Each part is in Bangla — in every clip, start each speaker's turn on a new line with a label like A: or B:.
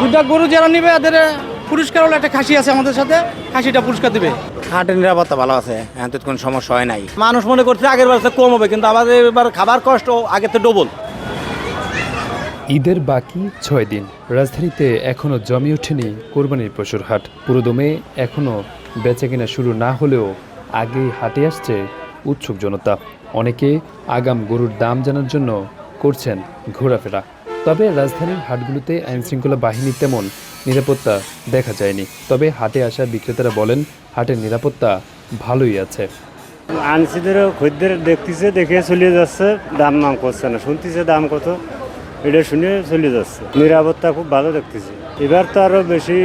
A: দুটা গরু যারা নিবে এদের পুরস্কার হলো একটা খাসি আছে আমাদের সাথে খাসিটা পুরস্কার দিবে।
B: হাটের নিরাপত্তা ভালো আছে এখন তো কোনো সমস্যা হয় নাই।
C: মানুষ মনে করছে আগের বার কম হবে কিন্তু আমাদের এবার খাবার কষ্ট আগের তো ডবল
D: ঈদের বাকি ছয় দিন রাজধানীতে এখনও জমে ওঠেনি কোরবানির পশুর হাট। পুরোদমে এখনও বেচাকেনা শুরু না হলেও আগেই হাটে আসছে উৎসুক জনতা। অনেকে আগাম গরুর দাম জানার জন্য করছেন ঘোরাফেরা। তবে রাজধানীর হাটগুলোতে আইনশৃঙ্খলা বাহিনী তেমন নিরাপত্তা দেখা যায়নি। তবে হাটে আসা বিক্রেতারা বলেন হাটের নিরাপত্তা ভালোই আছে।
E: আনছিদের খদ্দের দেখতেছে দেখে চলে যাচ্ছে দাম নাম করছে না শুনতেছে দাম কত এটা শুনে চলে যাচ্ছে। নিরাপত্তা খুব ভালো দেখতেছে। এবার তো আরও বেশি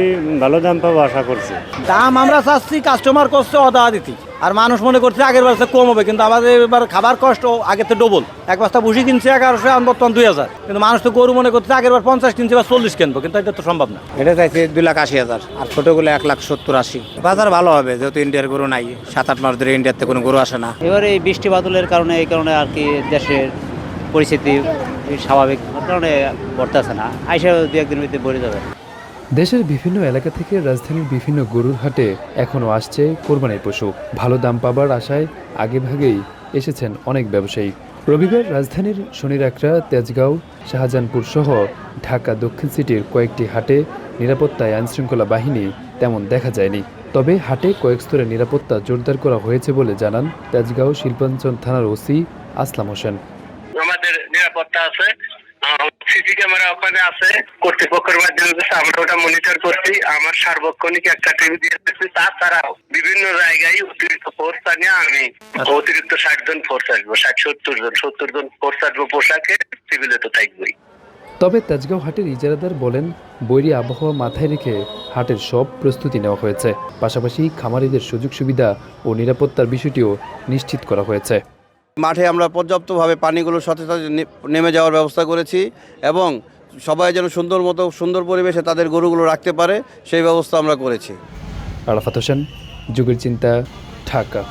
E: ভালো দাম পাবো আশা করছি।
C: দাম আমরা চাচ্ছি কাস্টমার করছে অদা দিতি। আর মানুষ মনে করছে আগের বার কম হবে কিন্তু আমাদের এবার খাবার কষ্ট আগের তো ডবল এক বস্তা ভুসি কিনছে এগারোশো আর বর্তমান দুই হাজার। কিন্তু মানুষ তো গরু মনে করছে আগের বার পঞ্চাশ কিনছে বা চল্লিশ কিনবো কিন্তু এটা তো সম্ভব না।
B: এটা চাইছে দুই লাখ আশি হাজার আর ছোটোগুলো এক লাখ সত্তর আশি। বাজার ভালো হবে যেহেতু ইন্ডিয়ার গরু নাই সাত আট মাস ধরে ইন্ডিয়াতে কোনো গরু আসে না।
F: এবার এই বৃষ্টি বাদলের কারণে এই কারণে আর কি দেশের পরিস্থিতি স্বাভাবিক কারণে বর্তাছে না। আইসা দু একদিন ভিতরে ভরে যাবে।
D: দেশের বিভিন্ন এলাকা থেকে রাজধানীর বিভিন্ন গরুর হাটে এখনও আসছে কোরবানির পশু। ভালো দাম পাবার আশায় আগেভাগেই এসেছেন অনেক ব্যবসায়ী। রবিবার রাজধানীর শনিরাকড়া তেজগাঁও, শাহজাহানপুর সহ ঢাকা, দক্ষিণ সিটির কয়েকটি হাটে নিরাপত্তায় আইনশৃঙ্খলা বাহিনী তেমন দেখা যায়নি। তবে হাটে কয়েক স্তরে নিরাপত্তা জোরদার করা হয়েছে বলে জানান তেজগাঁও শিল্পাঞ্চল থানার ওসি আসলাম হোসেন।
G: আমাদের নিরাপত্তা আছে। সিসি ক্যামেরা ওখানে আছে। কর্তৃপক্ষের মাধ্যমে আমরা ওটা মনিটর করছি আমার সার্বক্ষণিক একটা টিভি দিয়ে দিচ্ছি তাছাড়াও বিভিন্ন জায়গায় অতিরিক্ত ফোর্স আনিয়ে আমি অতিরিক্ত ষাট জন ফোর্স আসব ষাট সত্তর জন। সত্তর জন ফোর্স আসব পোশাকে সিভিলে তো থাকবেই।
D: তবে তেজগাঁও হাটের ইজারাদার বলেন বৈরী আবহাওয়া মাথায় রেখে হাটের সব প্রস্তুতি নেওয়া হয়েছে। পাশাপাশি খামারিদের সুযোগ সুবিধা ও নিরাপত্তার বিষয়টিও নিশ্চিত করা হয়েছে।
H: মাঠে আমরা পর্যাপ্তভাবে পানিগুলোর সাথে সাথে নেমে যাওয়ার ব্যবস্থা করেছি এবং সবাই যেন সুন্দর মতো, সুন্দর পরিবেশে তাদের গরুগুলো রাখতে পারে, সেই ব্যবস্থা আমরা করেছি।
D: আরাফাত হোসেন, যুগের চিন্তা, ঢাকা।